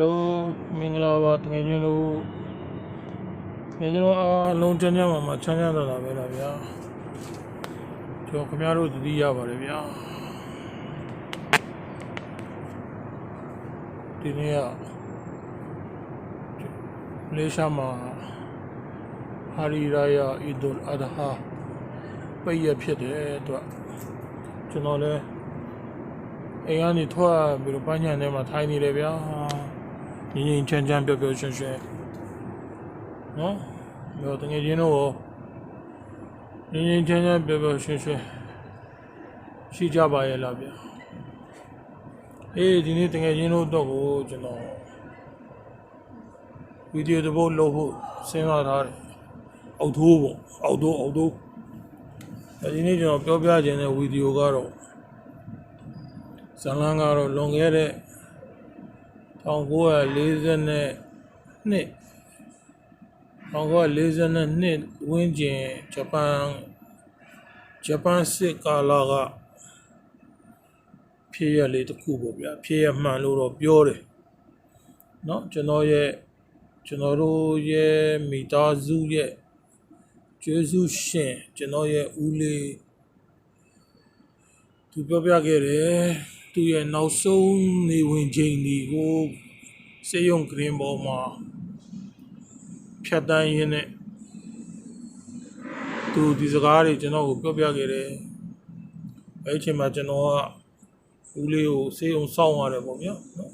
လုံးမင်္ဂလာပါတကယ်ချင်းလို့ငယ်ချင်းတို့အားလုံးချမ်းချမ်းမှာမှာချမ်းချမ်းသာသာပဲလားဗျာကျွန်တော်ခင်ဗျားတို့သတိရပါတယ်ဗျာဒီနေ့ကမလေးရှားမှာဟာရီရာယာအီဒူလ်အဒဟာပိတ်ရဖြစ်တယ်အတွက်ကျွန်တော်လည်းအိမ်ကနေထွက်ပြီးတော့ပန်းညံထဲမှာထိုင်နေတယ်ဗျာ ငင်းငင်းချမ်းချမ်းပျော်ပျော်ရွှင်ရွှင်နော်တော့တကယ်ချင်းတော့ငင်းငင်းချမ်းချမ်းပျော်ပျော်ရွှင်ရွှင်ရှိကြပါရဲ့လားဗျာအေးဒီနေ့တကယ်ချင်းတို့တော့ကိုကျွန်တော်ဗီဒီယိုတစ်ပုတ်လုပ်ဖို့စဉ်းစားထားတယ်အောက်ထိုးပေါ့အောက်ထိုးအောက်ထိုးဒီနေ့ကျွန်တော်ပြောပြခြင်းတဲ့ဗီဒီယိုကတော့ဇလန်းကတော့လွန်ခဲ့တဲ့ 1940နဲ့နှစ်1940နှစ်ဝန်းကျင်ဂျပန်ဂျပန်စစ်ကာလကဖြစ်ရလေးတစ်ခုပေါ့ဗျာဖြစ်ရမှန်လို့တော့ပြောတယ်เนาะကျွန်တော်ရဲ့ကျွန်တော်တို့ရဲ့မိသားစုရဲ့ကျေးဇူးရှင်ကျွန်တော်ရဲ့ဦးလေး သူပြောပြခဲ့တယ် သူရဲ့နောက်ဆုံးနေဝင်ချိန်ဒီကိုစေယုံဂရင်းပေါ်မှာဖြတ်တန်းရင်းနဲ့သူဒီစကားတွေကျွန်တော်ကိုပြောပြခဲ့တယ်အဲ့ဒီအချိန်မှာကျွန်တော်ကဦးလေးကိုစေယုံစောင့်ရတယ်ပေါ့ဗျာနော်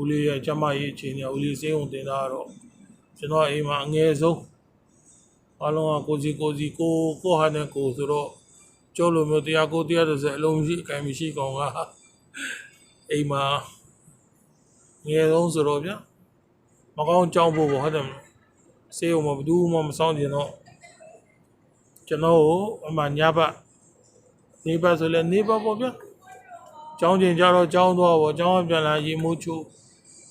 ဦးလေးရဲ့ကျမကြီးအချိန်ကဦးလေးစေယုံတင်တာကတော့ကျွန်တော်အိမ်မှာအငယ်ဆုံးအလုံးကကိုစီကိုစီကိုကိုဟာနဲ့ကိုဆိုတော့ကျော်လိုမျိုးတရားကိုတရားတစ်စက်အလုံးရှိအကင်မရှိကောင်က အိမ်မှာငယ်ဆုံးဆိုတော့ဗျာမကောင်းကြောင်းဖို့ပေါ့ဟုတ်တယ်မလားစေးုံမဘယ်သူမှမဆောင်ကျင်တော့ကျွန်တော်ကိုအမှညဘက်နေဘက်ဆိုလဲနေဘက်ပေါ့ဗျာကြောင်းကျင်ကြတော့ကြောင်းသွားပေါ့ကြောင်းပြန်လာရေမိုးချိုး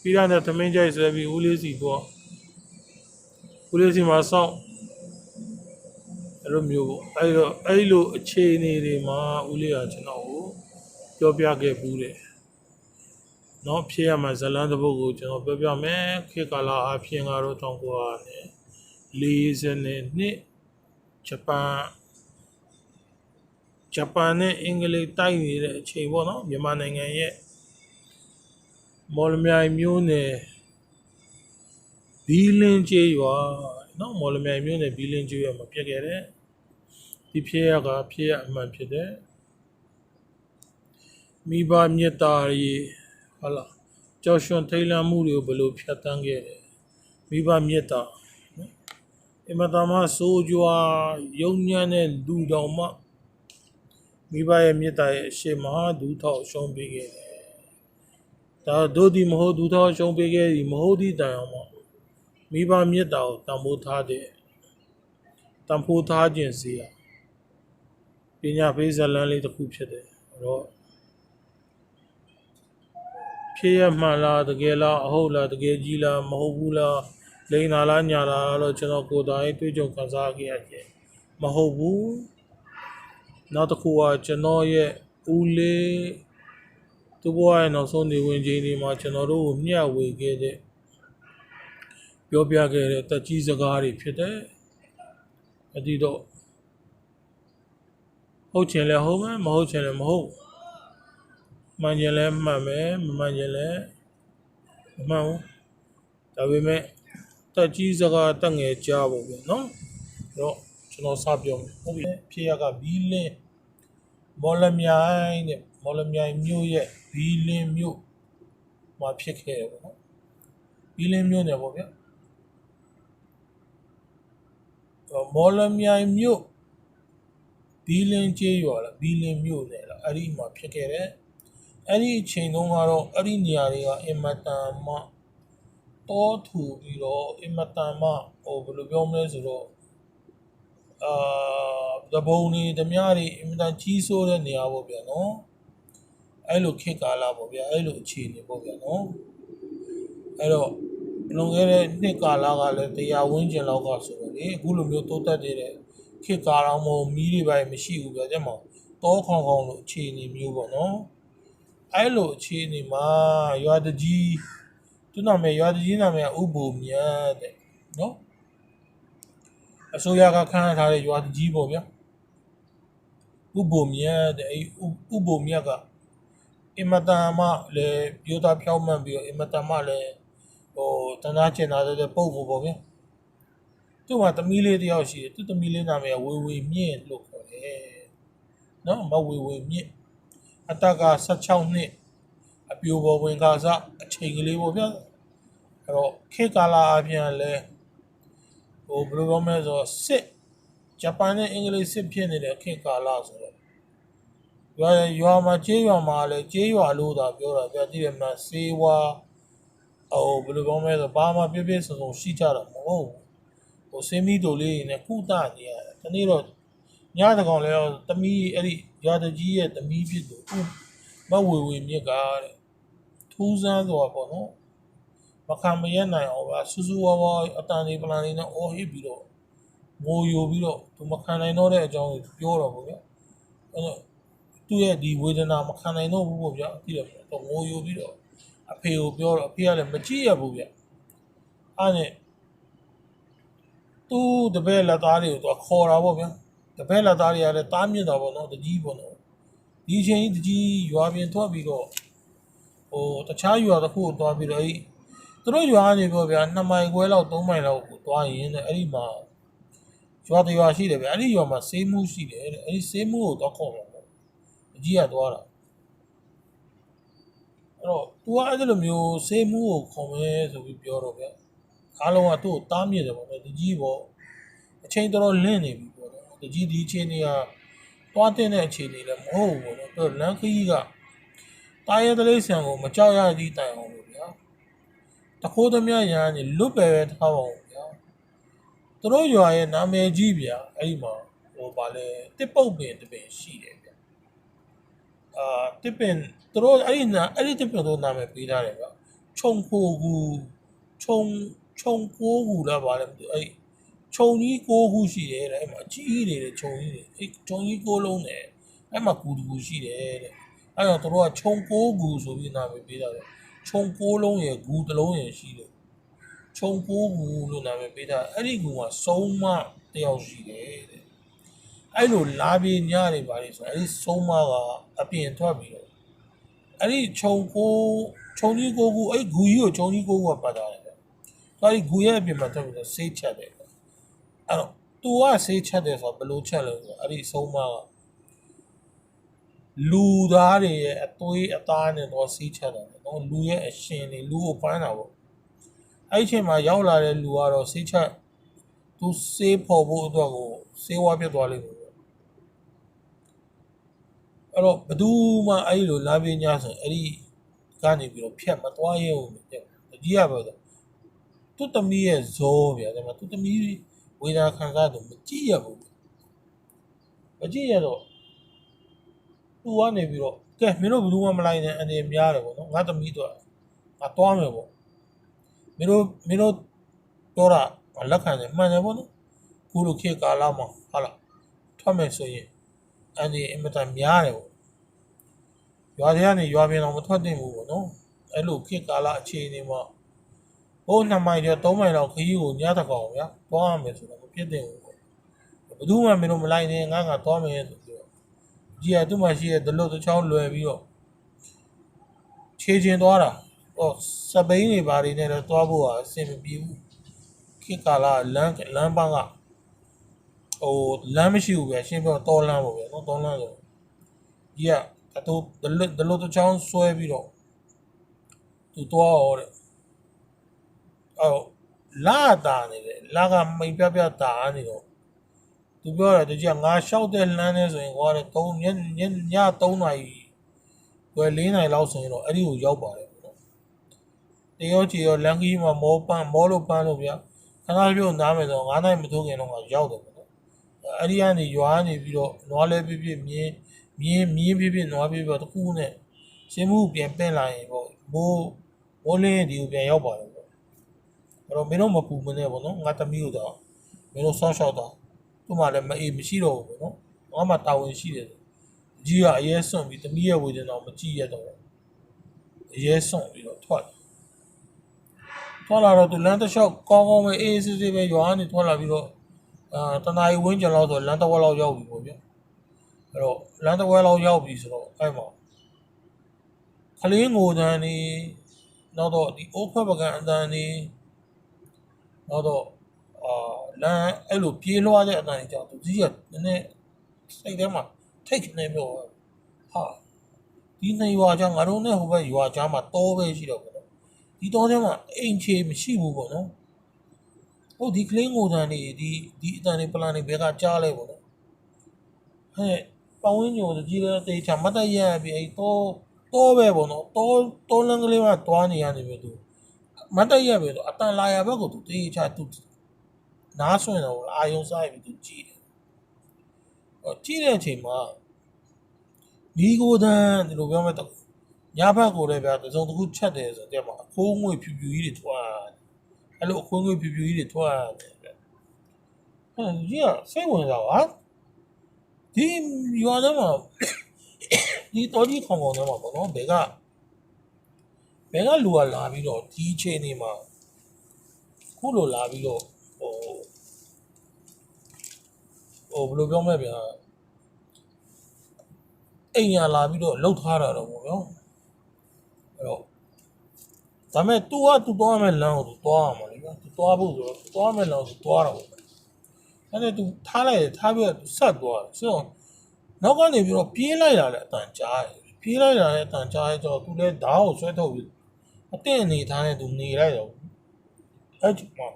ပြီးရတဲ့သမင်းကြိုက်ဆွဲပြီးဦးလေးစီပေါ့ဦးလေးစီမှာစောင့်အဲ့လိုမျိုးပေါ့အဲ့တော့အဲ့လိုအခြေအနေတွေမှာဦးလေးကကျွန်တော်ကို ပြောပြခဲ့ဘူးတယ်เนาะဖြစ်ရမှာဇလန်းတစ်ပုဒ်ကိုကျွန်တော်ပြောပြမယ်ခေတ်ကာလအဖြစ်ကတော့တောင်ကွာနဲ့40နှစ်ဂျပန်ဂျပန်နဲ့အင်္ဂလိပ်တိုက်နေတဲ့အချိန်ပေါ့နော်မြန်မာနိုင်ငံရဲ့မော်လမြိုင်မျိုးနယ်ဘီလင်းကျေးရွာเนาะမော်လမြိုင်မျိုးနယ်ဘီလင်းကျေးရွာမှာပြက်ခဲ့တယ် ဒီဖြစ်ရကဖြစ်ရအမှန်ဖြစ်တယ် မိဘမေတ္တာရေဟာလာကြောက်ရွံ့ထိတ်လန့်မှုတွေကိုဘယ်လိုဖြတ်တန်းခဲ့တယ်မိဘမေတ္တာနော်အမတမဆိုးကြွားယုံညံ့တဲ့လူတော်မှမိဘရဲ့မေတ္တာရဲ့အရှိမဟာဒုထောက်ရှုံးပေးခဲ့တယ်ဒါတို့ဒီမဟုတ်ဒုထောက်ရှုံးပေးခဲ့ဒီမဟုတ်ဒီတိုင်အောင်မှမိဘမေတ္တာကိုတန်ဖိုးထားတဲ့တန်ဖိုးထားခြင်းစီရပညာပေးဇာတ်လမ်းလေးတစ်ခုဖြစ်တယ်အဲ့တော့ ဖြစ်ရမှန်လားတကယ်လားအဟုတ်လားတကယ်ကြီးလားမဟုတ်ဘူးလားလိန်နာလားညာလားတော့ကျွန်တော်ကိုယ်တိုင်တွေးကြုံခံစားခဲ့ရတယ်မဟုတ်ဘူးနောက်တစ်ခုကကျွန်တော်ရဲ့ဦးလေးသူ့ဘဝရဲ့နောက်ဆုံးနေဝင်ချိန်တွေမှာကျွန်တော်တို့ကိုမျှဝေခဲ့တဲ့ပြောပြခဲ့တဲ့တက်ကြီးစကားတွေဖြစ်တယ်အတိတော့ဟုတ်ချင်လဲဟုတ်မယ်မဟုတ်ချင်လဲမဟုတ် မှန်ကျင်လဲမှန်မယ်မမှန်ကျင်လဲမမှန်ဘူးဒါပေမဲ့တက်ကြီးစကားတက်ငယ်ကြားပေါ့ဗျနော်အဲ့တော့ကျွန်တော်စပြောမယ်ဟုတ်ပြီဖြစ်ရကဘီလင်းမော်လမြိုင်တဲ့မော်လမြိုင်မြို့ရဲ့ဘီလင်းမြို့မှာဖြစ်ခဲ့တယ်ပေါ့နော်ဘီလင်းမြို့နယ်ပေါ့ဗျမော်လမြိုင်မြို့ဘီလင်းကျေးရွာလားဘီလင်းမြို့နယ်လားအဲ့ဒီမှာဖြစ်ခဲ့တဲ့ အဲ့ဒီအချိန်တုန်းကတော့အဲ့ဒီနေရာတွေကအင်မတန်မှတောထူပြီးတော့အင်မတန်မှဟိုဘယ်လိုပြောမလဲဆိုတော့အာသဘုံနေဓမြတွေအင်မတန်ကြီးစိုးတဲ့နေရာပေါ့ဗျာနော်အဲ့လိုခေတ်ကာလပေါ့ဗျာအဲ့လိုအခြေအနေပေါ့ဗျာနော်အဲ့တော့လွန်ခဲ့တဲ့နှစ်ကာလကလည်းတရားဝန်းကျင်လောက်ကဆိုတော့လေအခုလိုမျိုးတိုးတက်နေတဲ့ခေတ်ကာလမဟုတ်မီးတွေပါမရှိဘူးဗျာတဲ့မောင်တောခေါင်ခေါင်လို့အခြေအနေမျိုးပေါ့နော် အဲ့လိုအခြေအနေမှာရွာတကြီးတသူနာမည်ရွာတကြီးနာမည်ကဥပ္ပူမြတ်တဲ့နော်အစိုးရကခန့်ထားတဲ့ရွာတကြီးပေါ့ဗျာဥပ္ပူမြတ်တဲ့အဲဥပ္ပူမြတ်ကအင်မတန်မှလည်းပြောသားဖြောင်းမှန်ပြီးတော့အင်မတန်မှလည်းဟိုတနာကျင်လာတဲ့ပုံပေါ့ပေါ့ဗျာသူ့မှာသမီးလေးတယောက်ရှိတယ်သူ့သမီးလေးနာမည်ကဝေဝေမြင့်လို့ခေါ်တယ်နော်မဝေဝေမြင့် အတက်က16နှစ်အပြိုပေါ်ဝင်ကားစအချိန်ကလေးပေါ့ဗျာအဲ့တော့ခေတ်ကာလအပြင်လည်းဟိုဘယ်လိုပြောမလဲဆိုတော့စစ်ဂျပန်နဲ့အင်္ဂလိပ်စစ်ဖြစ်နေတဲ့ခေတ်ကာလဆိုတော့ရွာရွာမှာကျေးရွာမှာလည်းကျေးရွာလို့သာပြောတာဗျာတိရမလားစေဝါဟိုဘယ်လိုပြောမလဲဆိုဘာမှပြည့်ပြည့်စုံစုံရှိကြတာမဟုတ်ဘူးဟိုစင်းမီတိုလေးတွေနဲ့ကုသနေရတယ်ဒီနေ့တော့ညတကောင်လဲတမီးအဲ့ဒီ ရွာတကြီးရဲ့တမီးဖြစ်သူဥမဝေဝေမြစ်ကတဲ့ထူးဆန်းဆိုတာပေါ့နော်မခံမရနိုင်အောင်ပါစူးစူးဝါးဝါအတန်လေးပလန်လေးနဲ့အော်ဟစ်ပြီးတော့ငိုယိုပြီးတော့သူမခံနိုင်တော့တဲ့အကြောင်းကိုပြောတော့ဗောဗျာအဲ့တော့သူ့ရဲ့ဒီဝေဒနာမခံနိုင်တော့ဘူးဗောဗျာသိတယ်ဗျာတော့ငိုယိုပြီးတော့အဖေကိုပြောတော့အဖေကလည်းမကြည့်ရဘူးဗျာအဲ့နဲ့သူ့တပည့်လက်သားတွေကိုသူခေါ်တာဗောဗျာ တပည့်လက်သားတွေကလည်းတားမြစ်တာဗောနော်တကြီးဗောနော်ဒီအချိန်ကြီးတကြီးရွာပြင်ထွက်ပြီးတော့ဟိုတခြားရွာတစ်ခုကိုသွားပြီးတော့အဲ့ဒီသူတို့ရွာကနေပြောဗျာ2မိုင်ခွဲလောက်3မိုင်လောက်ကိုသွားရင်တဲ့အဲ့ဒီမှာရွာတရွာရှိတယ်ဗျာအဲ့ဒီရွာမှာဆေးမှုရှိတယ်တဲ့အဲ့ဒီဆေးမှုကိုတော့ခေါ်မှာပေါ့အကြီးကသွားတာအဲ့တော့ तू ကအဲ့လိုမျိုးဆေးမှုကိုခေါ်မယ်ဆိုပြီးပြောတော့ဗျာအားလုံးကသူ့ကိုတားမြစ်တယ်ပေါ့နော်တကြီးပေါ့အချိန်တော်တော်လင့်နေပြီပေါ့နော် တကြီးဒီအချိန်တွေကသွားတဲ့အခြေအနေလည်းမဟုတ်ဘူးပေါ့နော်သူလမ်းခရီးကတာရဲတလေးဆံကိုမကြောက်ရသည့်တိုင်အောင်လို့ဗျာတခိုးသမျှရန်နေလွတ်ပဲပဲထားပါဦးဗျာသူတို့ရွာရဲ့နာမည်ကြီးဗျာအဲ့ဒီမှာဟိုဗာလဲတစ်ပုတ်ပင်တစ်ပင်ရှိတယ်ဗျာအာတစ်ပင်သူတို့အဲ့ဒီနာအဲ့ဒီတစ်ပင်တို့နာမည်ပေးထားတယ်ဗျာခြုံခိုကူခြုံခြုံကိုးကူလားဗာလဲမသိဘူးအဲ့ဒီ ခြုံကြီးကိုးခုရှိတယ်တဲ့အဲ့မှာအကြီးနေတဲ့ခြုံကြီးတွေအဲ့ခြုံကြီးကိုးလုံးနဲ့အဲ့မှာကူတူကူရှိတယ်တဲ့အဲ့တော့သူတို့ကခြုံကိုးကူဆိုပြီးနာမည်ပေးထားတယ်ခြုံကိုးလုံးရဲ့ဂူတစ်လုံးရဲ့ရှိတယ်ခြုံကိုးကူလို့နာမည်ပေးထားအဲ့ဒီကူကစုံမတယောက်ရှိတယ်တဲ့အဲ့လိုလာပြေညတွေပါလေဆိုအဲ့ဒီစုံမကအပြင်ထွက်ပြီးတော့အဲ့ဒီခြုံကိုးခြုံကြီးကိုးကူအဲ့ဂူကြီးကိုခြုံကြီးကိုးကူကပတ်ထားတယ်ဗျအဲ့ဒီဂူရဲ့အပြင်မှာထွက်ပြီးတော့ဆေးချက်တယ် အဲ့တော့သူကဆေးချက်တယ်ဆိုတော့ဘယ်လိုချက်လဲဆိုတော့အဲ့ဒီစုံမကလူသားတွေရဲ့အသွေးအသားနဲ့တော့ဆေးချက်တယ်နော်လူရဲ့အရှင်တွေလူကိုပန်းတာပေါ့အဲ့ဒီအချိန်မှာရောက်လာတဲ့လူကတော့ဆေးချက်သူဆေးဖို့ဖို့အတွက်ကိုဆေးဝါးပြတ်သွားလိမ့်မယ်ပေါ့အဲ့တော့ဘယ်သူမှအဲ့ဒီလိုလာပြင်းညာဆိုအဲ့ဒီကနေပြီးတော့ဖြတ်မသွားရဲဘူးတဲ့တကြီးရပါတော့သူ့သမီးရဲ့ဇောဗျာဒါပေမဲ့သူ့သမီး ဝေဒနာခံစားတော့မကြည့်ရဘူးမကြည့်ရတော့သူကနေပြီးတော့ကဲမင်းတို့ဘယ်သူမှမလိုက်နဲ့အနေများတယ်ပေါ့နော်ငါသမီးတော့ငါသွားမယ်ပေါ့မင်းတို့မင်းတို့ပြောတာလက်ခံတယ်မှန်တယ်ပေါ့နော်ခုလိုခေတ်ကာလမှာဟာလားထွက်မယ်ဆိုရင်အနေအင်မတန်များတယ်ပေါ့ရွာတွေကနေရွာပြင်အောင်မထွက်တင်ဘူးပေါ့နော်အဲ့လိုခေတ်ကာလအခြေအနေမှာ ဟိုနှစ်မိုင်ကျော်သုံးမိုင်လောက်ခရီးကိုညတကောင်ဗျာသွားရမယ်ဆိုတော့မဖြစ်တင်ဘူးပေါ့ဘယ်သူမှမင်းတို့မလိုက်နဲ့ငါငါသွားမယ်ဆိုပြီးတော့ကြီးကသူ့မှာရှိတဲ့ဒလွတ်တစ်ချောင်းလွယ်ပြီးတော့ခြေချင်းသွားတာဟောစပိန်တွေဘာတွေနဲ့တော့သွားဖို့ဟာအဆင်မပြေဘူးခေတ်ကာလလမ်းလမ်းပန်းကဟိုလမ်းမရှိဘူးဗျာရှင်းပြောတော်လမ်းပေါ့ဗျာနော်တော်လမ်းဆိုကြီးကအတူဒလွတ်ဒလွတ်တစ်ချောင်းဆွဲပြီးတော့သူသွားရောတဲ့ အော်လာတာနေတယ်လာကမိတ်ပြပြတာနေတော့သူပြောတယ်တကြီးကငါလျှောက်တဲ့လမ်းနဲ့ဆိုရင်ကွာတဲ့3ညညည3နာရီွယ်4နာရီလောက်ဆိုရင်တော့အဲ့ဒီကိုရောက်ပါတယ်ပေါ့နော်တရောချီရောလန်ကီမှာမောပန်းမောလို့ပန်းလို့ဗျာခဏပြုတ်နားမယ်ဆို9နာရီမထိုးခင်တော့ရောက်တယ်ပေါ့နော်အဲ့ဒီကနေရွာနေပြီးတော့နွားလဲပြပြမြင်းမြင်းမြင်းပြပြနွားပြပြတခုနဲ့ရှင်းမှုပြန်ပင့်လာရင်ပေါ့မိုးမိုးလင်းဒီကိုပြန်ရောက်ပါတယ်ပေါ့ အဲ့တော့မင်းတို့မပူမနဲ့ပေါ့နော်ငါသမီးတို့တော့မင်းတို့ဆောင်းလျှောက်တော့သူ့မှာလည်းမအေးမရှိတော့ဘူးပေါ့နော်ငါမှတာဝန်ရှိတယ်ကြီးကအရဲစွန့်ပြီးသမီးရဲ့ဝေဒနာကိုမကြည့်ရတော့ဘူးအရဲစွန့်ပြီးတော့ထွက်တယ်ထွက်လာတော့သူလမ်းတစ်လျှောက်ကောင်းကောင်းပဲအေးအေးဆေးဆေးပဲရွာကနေထွက်လာပြီးတော့အာတနားရီဝင်းကျင်လောက်ဆိုလမ်းတစ်ဝက်လောက်ရောက်ပြီပေါ့ဗျအဲ့တော့လမ်းတစ်ဝက်လောက်ရောက်ပြီဆိုတော့အဲ့မှာကလေးငိုတန်းနေနောက်တော့ဒီအိုးခွက်ပကံအတန်းနေ နောက်တော့အာလမ်းအဲ့လိုပြေးလွှားတဲ့အတန်းကြီးကြောင့်သူကြီးကနည်းနည်းစိတ်ထဲမှာထိတ်နေပြောဟာဒီနေရွာကြောင့်ငါတို့နဲ့ဟိုဘက်ရွာကြားမှာတောပဲရှိတော့ပေါ့နော်ဒီတောထဲမှာအိမ်ချေမရှိဘူးပေါ့နော်ဟုတ်ဒီကလင်းငိုတန်နေဒီဒီအတန်နေပလန်နေဘဲကကြားလဲပေါ့နော်ဟဲ့ပဝင်းညိုတကြီးလည်းတေချာမတ်တရရပြီအဲ့တော့တော့ပဲပေါ့နော်တော့တော့လန်းကလေးမှတွားနေရနေပြီသူ မတ်တရပဲတော့အတန်လာရဘက်ကိုသူတေချာသူနားဆွင်တော့အာယုံဆိုင်ပြီးသူကြည့်တယ်ဟောကြည့်တဲ့အချိန်မှာဒီကိုတန်ဒီလိုပြောမဲ့တော့ညဘက်ကိုလည်းဗျာတစ်စုံတစ်ခုချက်တယ်ဆိုတော့တဲ့မှာအခိုးငွေဖြူဖြူကြီးတွေထွားတယ်အဲ့လိုအခွင့်အရေးပြပြကြီးတွေထွက်ရတယ်ဗျ။အဲ့ဒီကစိတ်ဝင်စားပါဒီရွာထဲမှာဒီတော်ကြီးခေါင်ခေါင်ထဲမှာပေါ့နော်ဘယ်က ဘယ်ကလူကလာပြီးတော့ဒီအချိန်နေမှာခုလိုလာပြီးတော့ဟိုဟိုဘယ်လိုပြောမလဲဗျာအိမ်ရလာပြီးတော့လှုပ်ထားတာတော့ပေါ့ဗျာအဲ့တော့ ဒါပေမဲ့ तू က तू သွားမယ်လမ်းကို तू သွားရမှာလေကွာ तू သွားဖို့ဆိုတော့ तू သွားမယ်လမ်းကို तू သွားတော့ပဲအဲ့ဒါ तू ထားလိုက်တယ်ထားပြီးတော့ तू ဆက်သွားတယ်ဆိုတော့နောက်ကနေပြီးတော့ပြေးလိုက်တာလည်းအတန်ကြားတယ်ပြေးလိုက်တာလည်းအတန်ကြားရဲဆိုတော့ तू လည်းဓာတ်ကိုဆွဲထုတ်ပြီး အတင်းအနေထားနဲ့ तू နေလိုက်တော့အဲ့ဒီမှာ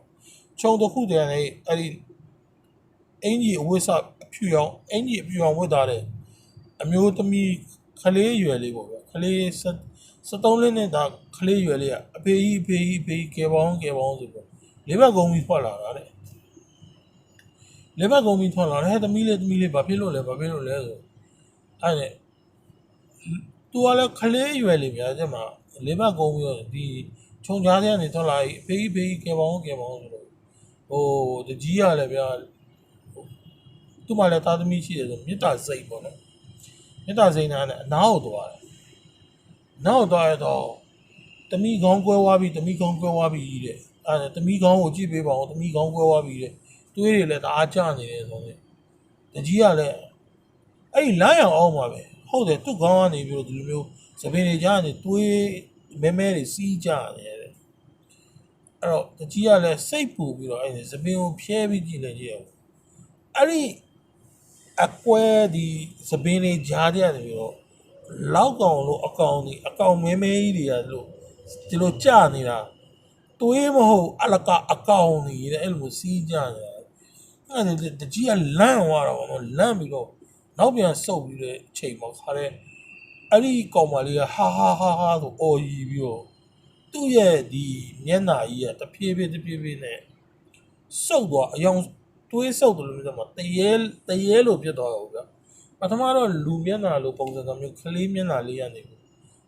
ခြုံတစ်ခုတည်းနဲ့အဲ့ဒီအင်ကြီးအဝိစအဖြူရောင်အင်ကြီးအဖြူရောင်ဝတ်ထားတဲ့အမျိုးသမီးကလေးရွယ်လေးပေါ့ဗျာကလေးဆက်73လင်းနဲ့ဒါကလေးရွယ်လေးကအဖေကြီးအဖေကြီးအဖေကြီးကဲပေါင်းကဲပေါင်းဆိုပြီးလေးဘက်ကုန်းပြီးထွက်လာတာတဲ့လေးဘက်ကုန်းပြီးထွက်လာတယ်ဟဲ့သမီးလေးသမီးလေးဘာဖြစ်လို့လဲဘာဖြစ်လို့လဲဆိုအဲ့ဒါသူကလည်းကလေးရွယ်လေးဗျာကျမ လေးဘက်ကုန်းပြီးတော့ဒီခြုံကြားထဲကနေထွက်လာပြီးအဖေကြီးအဖေကြီးကဲပေါင်းကဲပေါင်းဆိုတော့ဟိုတကြီးရလည်းဗျာသူ့မှာလည်းသားသမီးရှိတယ်ဆိုမေတ္တာစိတ်ပေါ့နော်မေတ္တာစိတ်နဲ့အနားကိုသွားတယ်နောက်တော့ရတော့တမိကောင်းကွဲသွားပြီတမိကောင်းကွဲသွားပြီတဲ့အဲဒါတမိကောင်းကိုကြည့်ပေးပါဦးတမိကောင်းကွဲသွားပြီတဲ့တွေးတွေလည်းတအားကြနေတယ်ဆိုတော့တကြီးကလည်းအဲ့ဒီလမ်းရအောင်ပါပဲဟုတ်တယ်သူ့ကောင်းကနေပြီးတော့ဒီလိုမျိုး သပင်တွေကြားနေတွေးမဲမဲတွေစီးကြနေတယ်အဲ့တော့တကြီးကလည်းစိတ်ပူပြီးတော့အဲ့ဒီသပင်ကိုဖျဲပြီးကြည့်လိုက်ကြည့်ရအောင်အဲ့ဒီအကွဲဒီသပင်တွေကြားတဲ့နေပြီးတော့လောက်ကောင်လို့အကောင်ကြီးအကောင်မဲမဲကြီးတွေကလို့ဒီလိုကြာနေတာတွေးမဟုတ်အလကအကောင်ကြီးတဲ့အဲ့လိုစီးကြနေတာအဲ့ဒါတကြီးကလန့်သွားတော့ဗောနော်လန့်ပြီးတော့နောက်ပြန်ဆုပ်ပြီးတဲ့အချိန်မှာခါတဲ့ အဲ့ဒီကောင်မလေးကဟာဟာဟာဟာဆိုအော်ကြီးပြီးတော့သူ့ရဲ့ဒီမျက်နှာကြီးကတဖြည်းဖြည်းတဖြည်းဖြည်းနဲ့ဆုပ်သွားအယောင်တွေးဆုပ်တယ်လို့ပြောမှာတရေတရေလို့ဖြစ်သွားတော့ဗျာပထမတော့လူမျက်နှာလိုပုံစံမျိုးကလေးမျက်နှာလေးရနေဘူး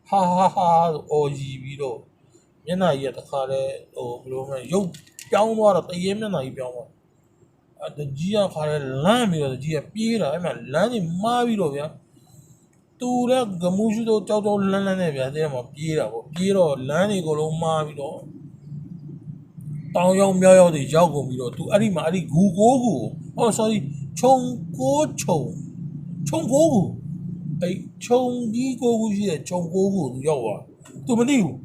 ဟာဟာဟာဆိုအော်ကြီးပြီးတော့မျက်နှာကြီးကတခါတည်းဟိုဘယ်လိုမှရုပ်ပြောင်းသွားတော့တရေမျက်နှာကြီးပြောင်းသွားအဲတကြီးကခါတည်းလမ်းပြီးတော့တကြီးကပြေးတာအဲ့မှာလမ်းကြီးမားပြီးတော့ဗျာ တူတဲ့ဂမူးရှိတော့ကြောက်ကြောက်လန်းလန်းနဲ့ဗျာတဲ့မှာပြေးတာပေါ့ပြေးတော့လမ်းတွေအကုန်လုံးမားပြီးတော့တောင်ရောက်မြောက်ရောက်တွေရောက်ကုန်ပြီးတော့သူအဲ့ဒီမှာအဲ့ဒီဂူကိုးကိုဟော sorry ခြုံကိုးခြုံခြုံကိုကိုအဲ့ခြုံကြီးကိုကိုရှိတဲ့ခြုံကိုကိုသူရောက်သွားသူမသိဘူး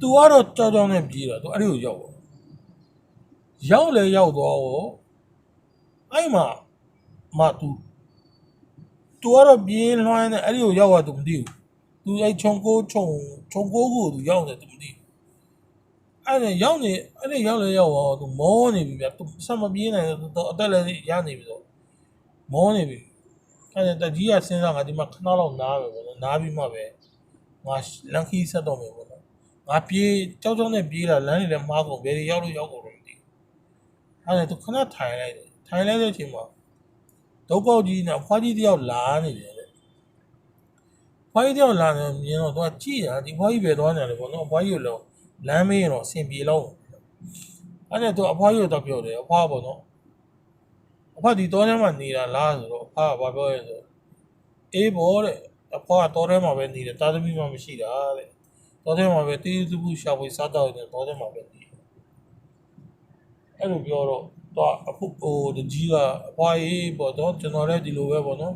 သူကတော့ကြောက်ကြောက်နဲ့ပြေးတာသူအဲ့ဒီကိုရောက်သွားရောက်လေရောက်သွားတော့အဲ့မှာမသူ သူကတော့ပြေးလွှမ်းနေအဲ့ဒီကိုရောက်သွားသူမသိဘူးသူအဲ့ခြုံကိုခြုံခြုံကိုကိုသူရောက်နေသူမသိဘူးအဲ့ဒါရောက်နေအဲ့ဒီရောက်လေရောက်သွားသူမောနေပြီဗျသူဆက်မပြေးနိုင်တော့အသက်လည်းရနေပြီတော့မောနေပြီအဲ့ဒါတကြီးကစဉ်းစားငါဒီမှာခဏလောက်နားပဲပေါ့နော်နားပြီးမှပဲငါလန်ခီဆက်တော့မယ်ပေါ့နော်ငါပြေးကြောက်ကြောက်နဲ့ပြေးလာလမ်းနေလည်းမှားကုန်ဘယ်တွေရောက်လို့ရောက်ကုန်တော့မသိဘူးအဲ့ဒါသူခဏထိုင်လိုက်တယ်ထိုင်လိုက်တဲ့အချိန်မှာ ဒုက္ခကြီးနဲ့ဖွားကြီးတယောက်လာနေတယ်တဲ့ဖွားကြီးတယောက်လာနေမြင်တော့သူကကြည့်တာဒီဖွားကြီးပဲသွားနေတယ်ပေါ့နော်ဖွားကြီးကိုတော့လမ်းမေးရင်တော့အဆင်ပြေလောက်အဲ့ဒါသူအဖွားကြီးကိုတော့ပြောတယ်အဖွားပေါ့နော်အဖဒီတောထဲမှာနေတာလားဆိုတော့အဖကဘာပြောရဲဆိုအေးဘောတဲ့အဖွားကတောထဲမှာပဲနေတယ်တာသမီမှမရှိတာတဲ့တော်တယ်မှာပဲတီးသူဘူးရှာဖွေစားတော့တယ်တော်တယ်မှာပဲတီး အဲ့လိုပြောတော့တော့အခုဟိုတကြီးကအဖွားကြီးပေါ့တော့ကျွန်တော်လည်းဒီလိုပဲပေါ့နော်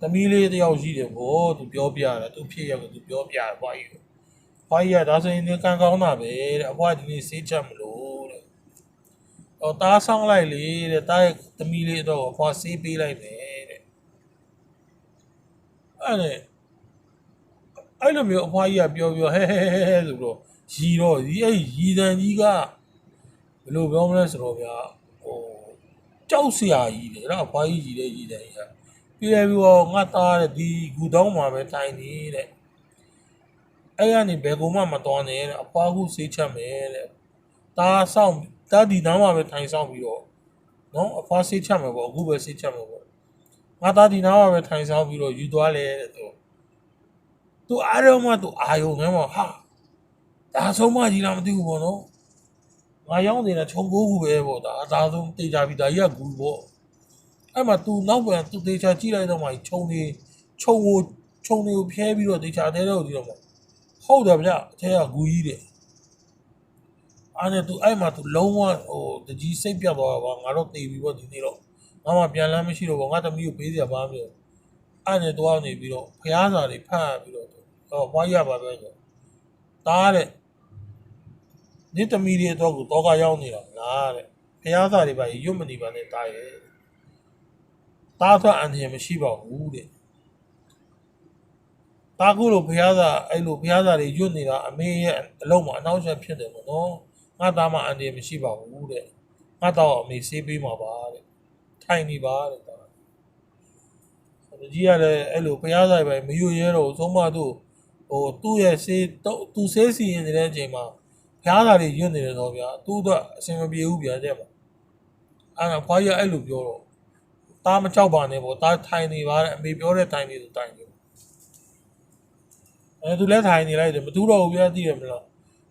သမီးလေးတယောက်ရှိတယ်ပေါ့သူပြောပြတယ်သူဖြစ်ရကသူပြောပြတယ်အဖွားကြီးကိုအဖွားကြီးကဒါဆိုရင်ဒီကံကောင်းတာပဲတဲ့အဖွားဒီနေ့စေးချက်မလို့တဲ့ဟောတားဆောင်လိုက်လေတဲ့တားရဲ့သမီးလေးတော့အဖွားစေးပေးလိုက်မယ်တဲ့အဲ့ဒါအဲ့လိုမျိုးအဖွားကြီးကပြောပြောဟဲဟဲဟဲဟဲဆိုတော့ရီတော့ဒီအဲ့ရီတန်ကြီးက ဘယ်လိုပြောမလဲဆိုတော့ဗျာဟိုကြောက်စရာကြီးတယ်နော်အဖွားကြီးရီတဲ့ရီတန်ကြီးကပြီးရပြီးတော့ငါသားတဲ့ဒီဂူတောင်းမှာပဲတိုင်နေတဲ့အဲ့ကနေဘယ်ကုမှမတော်နဲ့တဲ့အဖွားခုစေးချက်မယ်တဲ့တားဆောင်တားဒီနားမှာပဲထိုင်ဆောင်ပြီးတော့နော်အဖွားစေးချက်မယ်ပေါ့အခုပဲစေးချက်မယ်ပေါ့ငါသားဒီနားမှာပဲထိုင်ဆောင်ပြီးတော့ယူသွားလဲတဲ့သူသူအားလုံးမသူအာယုံထဲမှာဟာဒါဆုံးမကြီးလားမသိဘူးပေါ့နော် ငါရောက်နေတာခြုံကိုကူပဲပေါ့ဒါအသာဆုံးတေချာပြီဒါကြီးကကူပေါ့အဲ့မှာ तू နောက်ပြန် तू တေချာကြည့်လိုက်တော့မှခြုံနေခြုံကိုခြုံနေကိုဖျဲပြီးတော့တေချာတဲတော့ဒီတော့မှဟုတ်တယ်ဗျအထဲကကူကြီးတယ်အဲ့နဲ့ तू အဲ့မှာ तू လုံးဝဟိုတကြီးစိတ်ပြတ်သွားတာကွာငါတော့တေပြီပေါ့ဒီနေ့တော့ငါမှပြန်လမ်းမရှိတော့ဘူးငါသမီးကိုပေးစရာဘာမှမလိုအဲ့နဲ့ तू ကနေပြီးတော့ဖျားစာတွေဖတ်ပြီးတော့ တော့ဘွားရပါပဲဆိုတားတဲ့ ဒီတမီတွေတော့ကိုတော့ကရောက်နေတာလားတဲ့ဖះသားတွေပါရွတ်မနေပါနဲ့တားရဲ့တားတော့အန်တရမရှိပါဘူးတဲ့တားကူလို့ဖះသားအဲ့လိုဖះသားတွေရွတ်နေတာအမေရဲ့အလုံးမှာအနောက်ချက်ဖြစ်တယ်ပေါ့နော်ငါသားမအန်တရမရှိပါဘူးတဲ့ငါတော့အမေဆေးပေးမှာပါတဲ့ထိုင်နေပါတဲ့တားတကြီးကလည်းအဲ့လိုဖះသားတွေပဲမရွတ်ရဲတော့သုံးမသူ့ဟိုသူ့ရဲ့ဆေးတော့သူဆေးစီရင်နေတဲ့အချိန်မှာ ဖျားတာတွေညွတ်နေတယ်တော့ဗျာသူ့တော့အဆင်မပြေဘူးဗျာတဲ့ပါအဲ့ဒါဖွားရအဲ့လိုပြောတော့တားမကြောက်ပါနဲ့ပေါ့တားထိုင်နေပါတဲ့အမေပြောတဲ့ထိုင်နေသူတိုင်နေအဲသူလည်းထိုင်နေလိုက်တယ်မတူတော့ဘူးဗျာသိရမလား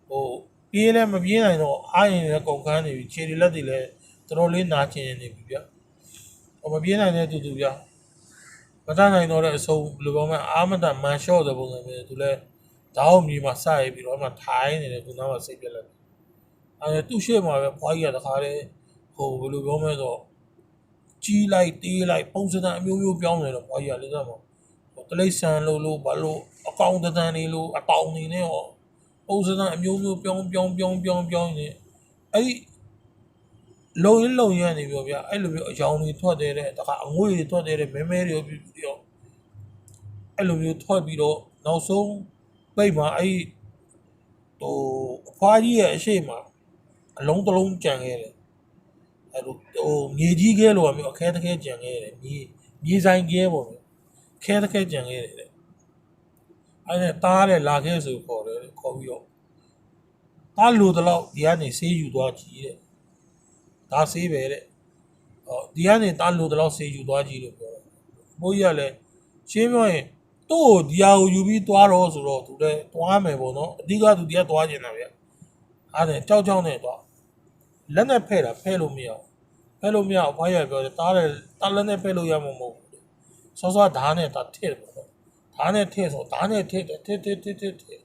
ဟိုပြေးလည်းမပြေးနိုင်တော့အားရင်လည်းကုန်ခန်းနေပြီခြေတွေလက်တွေလည်းတော်တော်လေးနာကျင်နေပြီဗျာဟိုမပြေးနိုင်တဲ့သူသူဗျာမတတ်နိုင်တော့တဲ့အဆုံးဘယ်လိုပြောမလဲအာမတန်မန်လျှော့တဲ့ပုံစံမျိုးသူလဲ တောင်းမြေမှာစရပြီးတော့မှထိုင်းနေတယ်သူနောက်မှစိတ်ပြက်လက်အဲသူ့ရှေ့မှာပဲဘွားကြီးကတခါတည်းဟိုဘယ်လိုပြောမလဲဆိုကြီးလိုက်တေးလိုက်ပုံစံအမျိုးမျိုးပြောင်းနေတော့ဘွားကြီးကလည်းတော့ဟိုတလိษံလို့လို့ဘာလို့အကောင်တန်းနေလို့အတောင်နေနေဟောပုံစံအမျိုးမျိုးပြောင်းပြောင်းပြောင်းပြောင်းပြောင်းနေအဲ့ဒီလုံရင်းလုံရင်းနေပြောဗျအဲ့လိုမျိုးအယောင်တွေထွက်တဲ့တခါအငွေတွေထွက်တဲ့မဲမဲတွေပြီးပြီးတော့အဲ့လိုမျိုးထွက်ပြီးတော့နောက်ဆုံး ပိတ်မှာအဲ့ဟိုအဖွားကြီးရဲ့အရှိမအလုံးတစ်လုံးကြံခဲ့တယ်အဲ့လိုဟိုမြေကြီးခဲလိုမျိုးအခဲတခဲကြံခဲ့တယ်မြေမြေဆိုင်ခဲပေါ့ဗျခဲတခဲကြံခဲ့တယ်တဲ့အဲ့ဒါတားတဲ့လာခဲဆိုခေါ်တယ်ခေါ်ပြီးတော့တားလိုတော့ဒီကနေဆေးယူသွားကြည့်တဲ့ဒါဆေးပဲတဲ့ဟောဒီကနေတားလို့တော့ဆေးယူသွားကြည့်လို့ပြောတယ်မိုးကြီးကလည်းရှင်းပြောရင် သူ့ကိုဒီဟာကိုယူပြီးသွားတော့ဆိုတော့သူလည်းသွားမယ်ပေါ့နော်အဓိကသူဒီကသွားကျင်တာဗျအားတယ်ကြောက်ကြောက်နဲ့သွားလက်နဲ့ဖဲ့တာဖဲ့လို့မရဘူးဖဲ့လို့မရဘူးဘွားရပြောတယ်တားတယ်တားလက်နဲ့ဖဲ့လို့ရမှာမဟုတ်ဘူးစောစောဓာတ်နဲ့တာထည့်တယ်ပေါ့ဓာတ်နဲ့ထည့်ဆိုဓာတ်နဲ့ထည့်တယ်ထည့်ထည့်ထည့်ထည့်ထည့်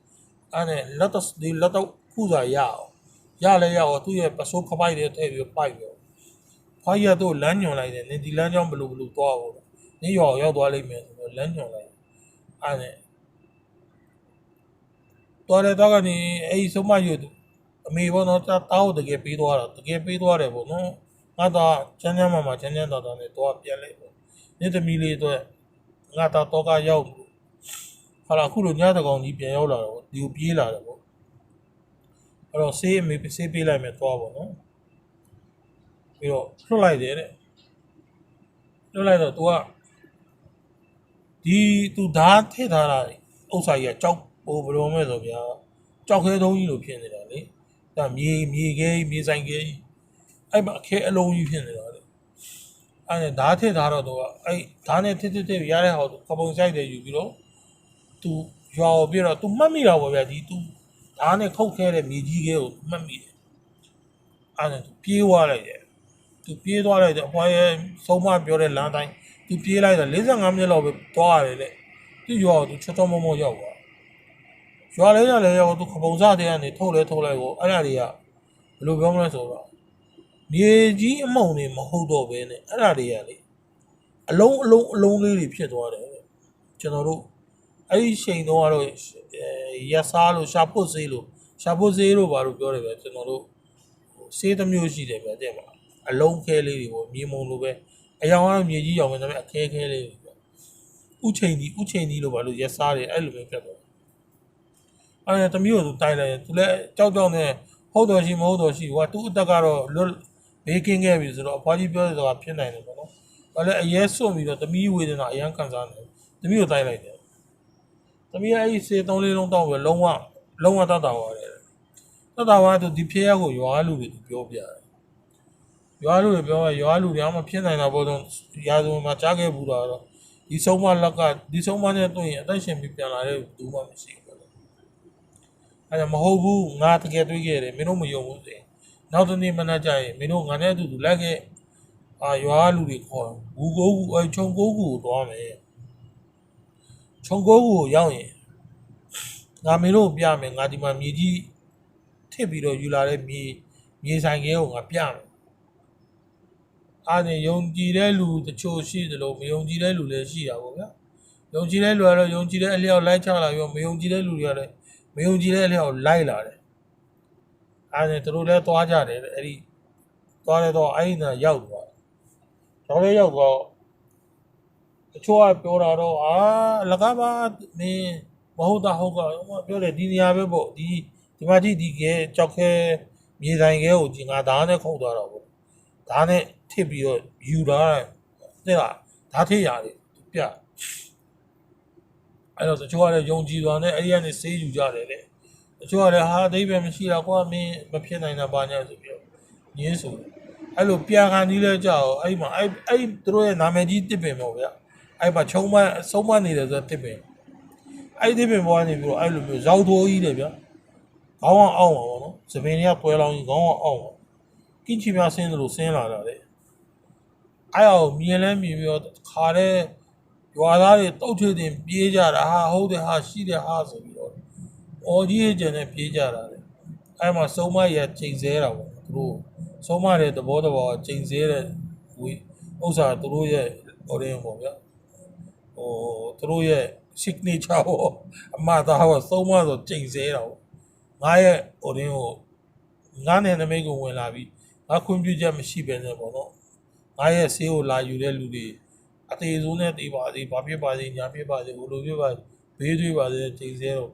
အဲ့နဲ့လက်တော့ဒီလက်တော့ခုစားရအောင်ရလဲရအောင်သူ့ရဲ့ပစိုးခပိုက်တွေထည့်ပြီးပိုက်ပြီးဖွားရတော့လမ်းညွန်လိုက်တယ်နင်ဒီလမ်းကြောင်းဘယ်လိုဘယ်လိုသွားဖို့နင်ရောရောက်သွားလိမ့်မယ်ဆိုတော့လမ်းညွန်လိုက် အဲ့နဲ့တော်တယ်တော့ကနေအဲ့ဒီဆုံးမရွတ်အမေဘောနော်တာတောက်တကယ်ပေးသွားတာတကယ်ပေးသွားတယ်ပေါ့နော်ငါတော့ချမ်းချမ်းမာမာချမ်းချမ်းသာသာနဲ့တော့ပြန်လိုက်ပေါ့နေ့သမီးလေးတော့ငါတော့တော့ကရောက်ဟာလာခုလိုညတကောင်ကြီးပြန်ရောက်လာတော့ဒီကိုပြေးလာတယ်ပေါ့အဲ့တော့ဆေးအမေဆေးပေးလိုက်မယ်သွားပေါ့နော်ပြီးတော့လွတ်လိုက်တယ်တဲ့လွတ်လိုက်တော့ तू က ဒီ तू ဓာတ်ထည့်ထားတာဥစ္စာကြီးကကြောက်ဟိုဘယ်လိုမဲဆိုဗျာကြောက်ခဲသုံးကြီးလိုဖြစ်နေတာလေဒါမြေမြေခဲကြီးမြေဆိုင်ခဲကြီးအဲ့မှာအခဲအလုံးကြီးဖြစ်နေတာလေအဲ့ဒါဓာတ်ထည့်ထားတော့ तू ကအဲ့ဓာတ်နဲ့ထစ်ထစ်ထစ်ရတဲ့ဟာကို तू ခပုံဆိုင်တယ်ယူပြီးတော့ तू ရွာကိုပြတော့ तू မှတ်မိတာပေါ့ဗျာဒီ तू ဓာတ်နဲ့ခုတ်ခဲတဲ့မြေကြီးခဲကိုမှတ်မိတယ်အဲ့ဒါ तू ပြေးသွားလိုက်တယ် သူပြေးသွားလိုက်တယ်အဖွားရဲ့ဆုံးမပြောတဲ့လမ်းတိုင်း သူပြေးလိုက်တာ45မိနစ်လောက်ပဲသွားရတယ်လေသူရောသူချောချောမောမောရောက်သွားရရွာလဲရလဲရောသူခပုံစားတဲ့ကနေထုတ်လဲထုတ်လိုက်ကိုအဲ့ဒါတွေကဘယ်လိုပြောမလဲဆိုတော့မြေကြီးအမုံတွေမဟုတ်တော့ဘဲနဲ့အဲ့ဒါတွေကလေအလုံးအလုံးအလုံးလေးတွေဖြစ်သွားတယ်တဲ့ကျွန်တော်တို့အဲ့ဒီချိန်တော့ကတော့အဲရက်စားလို့ရှာပုတ်စေးလို့ရှာပုတ်စေးလို့ဘာလို့ပြောတယ်ပဲကျွန်တော်တို့ဟိုစေးတစ်မျိုးရှိတယ်ပဲတဲ့မှာအလုံးခဲလေးတွေပေါ့မြေမုံလိုပဲ အယောင်ကတော့မြေကြီးရောင်ပဲဒါပေမဲ့အခဲခဲလေးတွေပေါ့ဥချိန်ဒီဥချိန်ဒီလို့ဘာလို့ရက်စားတယ်အဲ့လိုမျိုးဖြစ်သွားတယ်အဲ့ဒါတမီးကိုသူတိုက်လိုက်ရင်သူလည်းကြောက်ကြောက်နဲ့ဟုတ်တော်ရှိမဟုတ်တော်ရှိဟိုကသူ့အတက်ကတော့လွတ်ဘေးကင်းခဲ့ပြီဆိုတော့အဖွားကြီးပြောတဲ့စကားဖြစ်နိုင်တယ်ပေါ့နော်။ဘာလဲအရဲစွန့်ပြီးတော့တမီးဝေဒနာအရန်ခံစားနေတယ်။တမီးကိုတိုက်လိုက်တယ်။တမီးကအဲ့ဒီစေသုံးလေးလုံးတောက်ပြီးလုံးဝလုံးဝတတ်တာသွားတယ်။တတ်တာကသူဒီဖေးရကိုရွာလူတွေသူပြောပြတယ်။ ရွာလူတွေပြောว่าရွာလူတွေအမှဖြစ်နိုင်တာပေါ့တော့ရာဇဝင်မှာကြားခဲ့ဘူးတော့ဒီဆုံးမလက်ကဒီဆုံးမနဲ့တွေ့ရင်အသက်ရှင်ပြီးပြန်လာတဲ့ဘူးမှမရှိဘူးပေါ့။အဲ့ဒါမဟုတ်ဘူးငါတကယ်တွေးခဲ့တယ်မင်းတို့မယုံဘူးဆိုရင်နောက်တစ်နေ့မနက်ကျရင်မင်းတို့ငါနဲ့အတူတူလိုက်ခဲ့အာရွာလူတွေခေါ်ဘူးကိုကူအဲခြုံကိုကူကိုသွားမယ်ခြုံကိုကူကိုရောက်ရင်ငါမင်းတို့ပြမယ်ငါဒီမှာမြေကြီးထစ်ပြီးတော့ယူလာတဲ့မြေမြေဆိုင်ကဲကိုငါပြမယ် အားနေယုံကြည်တဲ့လူတချို့ရှိသလိုမယုံကြည်တဲ့လူလည်းရှိတာပေါ့ဗျာယုံကြည်တဲ့လူကတော့ယုံကြည်တဲ့အလျောက်လိုက်ချလာပြီးတော့မယုံကြည်တဲ့လူတွေကလည်းမယုံကြည်တဲ့အလျောက်လိုက်လာတယ်။အဲဒီသူတို့လည်းသွားကြတယ်တဲ့အဲ့ဒီသွားလဲတော့အဲ့ဒီနာရောက်သွားတယ်။တော့လည်းရောက်တော့တချို့ကပြောတာတော့အာအလကားပါနင်းမဟုတ်တာဟုတ်ကဟိုမှာပြောတယ်ဒီနေရာပဲပေါ့ဒီဒီမှာကြည့်ဒီကဲကြောက်ခဲမြေဆိုင်ကဲကိုဒီငါဓာတ်နဲ့ခုတ်သွားတော့ပေါ့ ဓာတ်နဲ့ထစ်ပြီးတော့ယူတာတဲ့လားဓာတ်ထစ်ရတယ်ပြအဲ့တော့တချို့ကလည်းယုံကြည်သွားနဲ့အဲ့ဒီကနေစေးယူကြတယ်လေတချို့ကလည်းဟာအသေးပဲမရှိတာကွာမင်းမဖြစ်နိုင်တာပါညာဆိုပြီးတော့ညင်းဆိုတယ်အဲ့လိုပြန်ခံဒီလဲကြောက်အဲ့ဒီမှာအဲ့အဲ့သူတို့ရဲ့နာမည်ကြီးတစ်ပင်ပေါ့ဗျအဲ့မှာချုံမဆုံးမနေတယ်ဆိုတော့တစ်ပင်အဲ့ဒီတစ်ပင်ပေါ်ကနေပြီးတော့အဲ့လိုမျိုးဇောက်တိုးကြီးတယ်ဗျခေါင်းအောင်အောင်ပါဘောနော်သပင်တွေကပွဲလောင်းကြီးခေါင်းအောင်အောင် ကင်းချီများဆင်းတယ်လို့ဆင်းလာတာလေအဲ့အောင်မြင်လဲမြင်ပြီးတော့ခါတဲ့ရွာသားတွေတုတ်ထွေတင်ပြေးကြတာဟာဟုတ်တယ်ဟာရှိတယ်ဟာဆိုပြီးတော့အော်ကြီးရဲ့ကျန်နဲ့ပြေးကြတာလေအဲ့မှာစုံမရချိန်ဆဲတာပေါ့သူတို့စုံမတဲ့သဘောတဘောချိန်ဆဲတဲ့ဝေးဥစ္စာသူတို့ရဲ့ order ပေါ့ဗျာဟိုသူတို့ရဲ့ signature ပေါ့အမသားဟောစုံမဆိုချိန်ဆဲတာပေါ့ငါရဲ့ order ကိုငါနဲ့နမိတ်ကိုဝင်လာပြီး ငါခွင့်ပြုချက်မရှိဘဲနဲ့ပေါ့နော်ငါရဲ့ဆေးကိုလာယူတဲ့လူတွေအသေးဆုံးနဲ့တေးပါသေးဘာဖြစ်ပါသေးညာဖြစ်ပါသေးဘလိုဖြစ်ပါဘေးတွေးပါသေးချိန်စဲတော့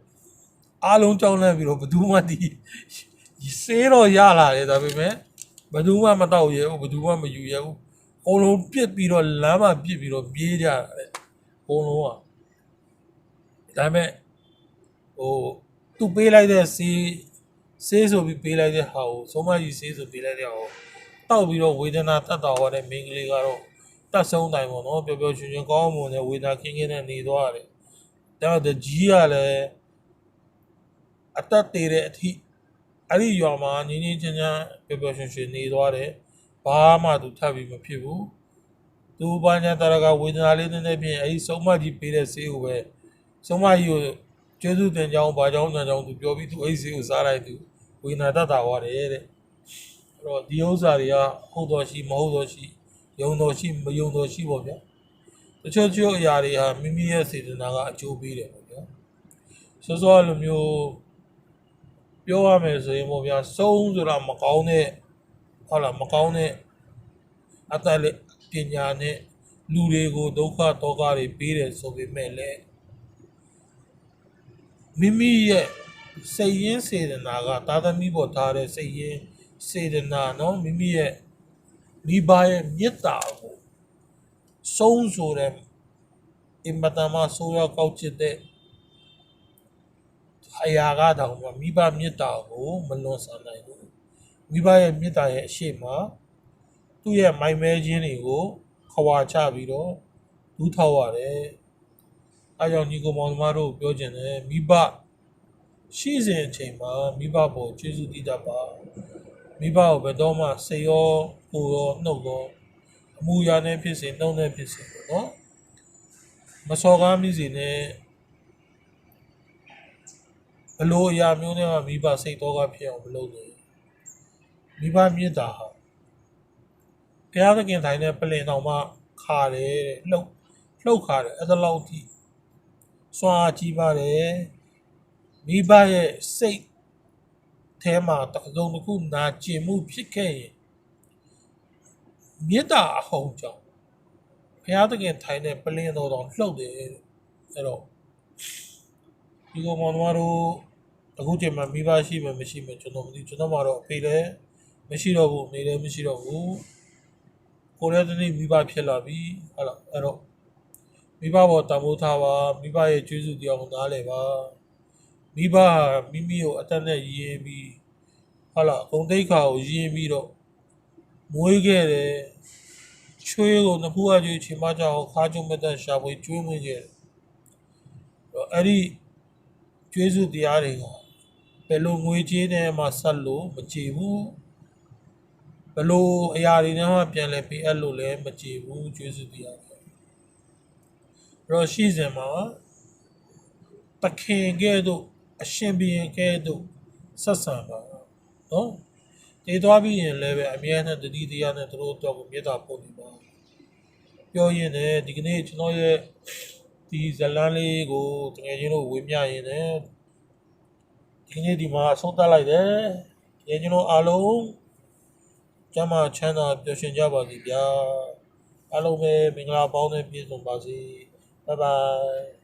အားလုံးကြောင်းလဲပြီးတော့ဘယ်သူမှဒီစေးတော့ရလာတယ်ဒါပေမဲ့ဘယ်သူမှမတော့ရဲဘူးဘယ်သူမှမယူရဲဘူးအကုန်လုံးပြစ်ပြီးတော့လမ်းမှာပြစ်ပြီးတော့ပြေးကြတာလေအကုန်လုံးကဒါပေမဲ့ဟိုသူပေးလိုက်တဲ့စေး စေးဆိုပြီးပေးလိုက်တဲ့ဟာကိုဆုံးမကြီးစေးဆိုပေးလိုက်တဲ့ဟာကိုတောက်ပြီးတော့ဝေဒနာတတ်တော်ရတဲ့မိန်းကလေးကတော့တတ်ဆုံးတိုင်းပေါ့နော်ပျော်ပျော်ရွှင်ရွှင်ကောင်းမွန်တဲ့ဝေဒနာခင်းခင်းနဲ့နေသွားတယ်။ဒါတော့ကြီးကလည်းအသက်တည်တဲ့အထိအဲ့ဒီရွာမှာငင်းငင်းချမ်းချမ်းပျော်ပျော်ရွှင်ရွှင်နေသွားတယ်။ဘာမှသူထပ်ပြီးမဖြစ်ဘူး။သူဘာညာတရကဝေဒနာလေးနည်းနည်းဖြင့်အဲ့ဒီဆုံးမကြီးပေးတဲ့ဆေးကိုပဲဆုံးမကြီးကိုကျေးဇူးတင်ကြောင်းဘာကြောင်းတန်ကြောင်းသူပြောပြီးသူအဲ့ဒီဆေးကိုစားလိုက်သူ ဝေဒနာတတ်တာသွားတယ်တဲ့။အဲ့တော့ဒီဥစ္စာတွေကဟုတ်တော်ရှိမဟုတ်တော်ရှိယုံတော်ရှိမယုံတော်ရှိပေါ့ဗျာတချို့တချို့အရာတွေဟာမိမိရဲ့စေတနာကအကျိုးပေးတယ်ပေါ့ဗျာစောစောလိုမျိုးပြောရမယ်ဆိုရင်ပေါ့ဗျာစုံးဆိုတာမကောင်းတဲ့ဟုတ်လားမကောင်းတဲ့အတ္တလေးပညာနဲ့လူတွေကိုဒုက္ခတောကတွေပေးတယ်ဆိုပေမဲ့လည်းမိမိရဲ့ စိတ်ရင်းစေတနာကသာသမီပေါ်ထားတဲ့စိတ်ရင်းစေတနာနော်မိမိရဲ့မိဘရဲ့မေတ္တာကိုဆုံးဆိုတဲ့အင်မတန်မှဆိုးရွားကောက်ချစ်တဲ့အရာကတောင်မှမိဘမေတ္တာကိုမလွန်ဆန်နိုင်ဘူးမိဘရဲ့မေတ္တာရဲ့အရှိမသူ့ရဲ့မိုင်မဲခြင်းတွေကိုခွာချပြီးတော့ဒူးထောက်ရတယ်အဲကြောင့်ညီကောင်မောင်တို့ပြောချင်တယ်မိဘ ရှိစဉ်အချိန်မှာမိဘပေါ်ကျေးဇူးတည်တတ်ပါမိဘကိုဘယ်တော့မှစိတ်ရောကိုယ်ရောနှုတ်ရောအမှုရာနဲ့ဖြစ်စေနှုတ်နဲ့ဖြစ်စေပေါ့နော်မစော်ကားမိစေနဲ့ဘလို့အရာမျိုးနဲ့မှမိဘစိတ်တော့ကဖြစ်အောင်မလုပ်နဲ့မိဘမြင့်တာဟာဘုရားသခင်တိုင်းနဲ့ပလင်တော်မှခါတယ်တဲ့လှုပ်လှုပ်ခါတယ်အဲ့ဒါလောက်ထိစွာကြီးပါတယ် မိဘရဲ့စိတ်အဲမှာတကုံတစ်ခုနာကျင်မှုဖြစ်ခဲ့ရင်မေတ္တာအဟုန်ကြောင့်ဘုရားသခင်ထိုင်တဲ့ပလင်းတော်တော်လှုပ်တယ်တဲ့အဲ့တော့ဒီကောင်မတော်တို့အခုချိန်မှာမိဘရှိမှမရှိမှကျွန်တော်မသိကျွန်တော်မှတော့အဖေလည်းမရှိတော့ဘူးအမေလည်းမရှိတော့ဘူးကိုယ်လည်းတနေ့မိဘဖြစ်လာပြီဟုတ်လားအဲ့တော့မိဘဘောတမိုးထားပါမိဘရဲ့ကျေးဇူးတရားကိုနားလည်ပါ မိဘဟာမိမိကိုအသက်နဲ့ရည်ရင်ပြီးဟုတ်လားဂုံတိတ်ခါကိုရည်ရင်ပြီးတော့မွေးခဲ့တယ်ချွေးကိုနှစ်ခုအကျွေးချိန်မကြောက်ခါကြုံမသက်ရှာဖွေကျွေးမွေးခဲ့တယ်အဲ့တော့အဲ့ဒီကျေးဇူးတရားတွေကဘယ်လိုငွေကြေးနဲ့မှဆက်လို့မကြည့်ဘူးဘယ်လိုအရာတွေနဲ့မှပြန်လဲပေးအပ်လို့လည်းမကြည့်ဘူးကျေးဇူးတရားတွေအဲ့တော့ရှိစဉ်မှာတခင်ကဲ့သို့ အရှင်ဘုရင်ကဲ့သို့ဆက်ဆံပါနော်တည်သွားပြီးရင်လည်းပဲအမြဲတမ်းတတိတရားနဲ့သူတို့တော့ကိုမေတ္တာပို့နေပါပြောရင်လည်းဒီကနေ့ကျွန်တော်ရဲ့ဒီဇလန်းလေးကိုတကယ်ချင်းတို့ဝေမျှရင်လည်းဒီကနေ့ဒီမှာအဆုံးသတ်လိုက်တယ်တကယ်ချင်းတို့အားလုံးကျမ်းမာချမ်းသာပျော်ရွှင်ကြပါစေဗျာအားလုံးပဲမင်္ဂလာပေါင်းနဲ့ပြည့်စုံပါစေဘိုင်ဘိုင်